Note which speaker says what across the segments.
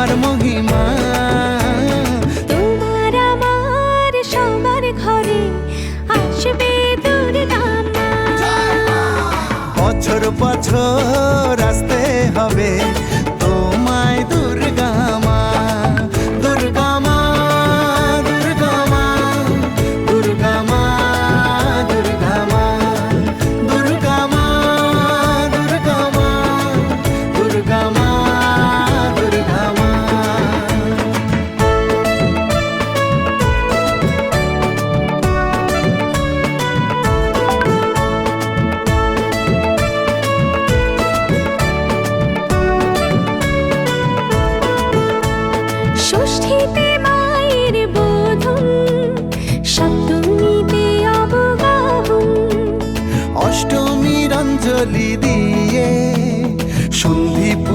Speaker 1: তোমার মহিমা।
Speaker 2: তোমার আমার সবার ঘরে আসবে
Speaker 1: বছর বছর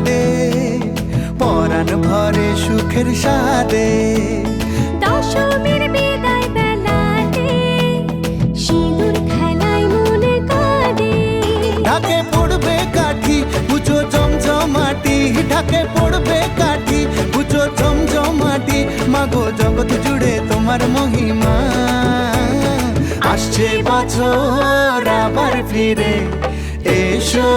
Speaker 1: প্রসাদে পরাণ ভরে সুখের সাদে।
Speaker 2: দশমীর বিদায় বেলাতে সিঁদুর খেলায় মনে কাঁদে।
Speaker 1: ঢাকে পড়বে কাঠি পুজো জমজমাটি ঢাকে পড়বে কাঠি পুজো জমজমাটি মাগো জগৎ জুড়ে তোমার মহিমা। আসছে বছর আবার ফিরে এসো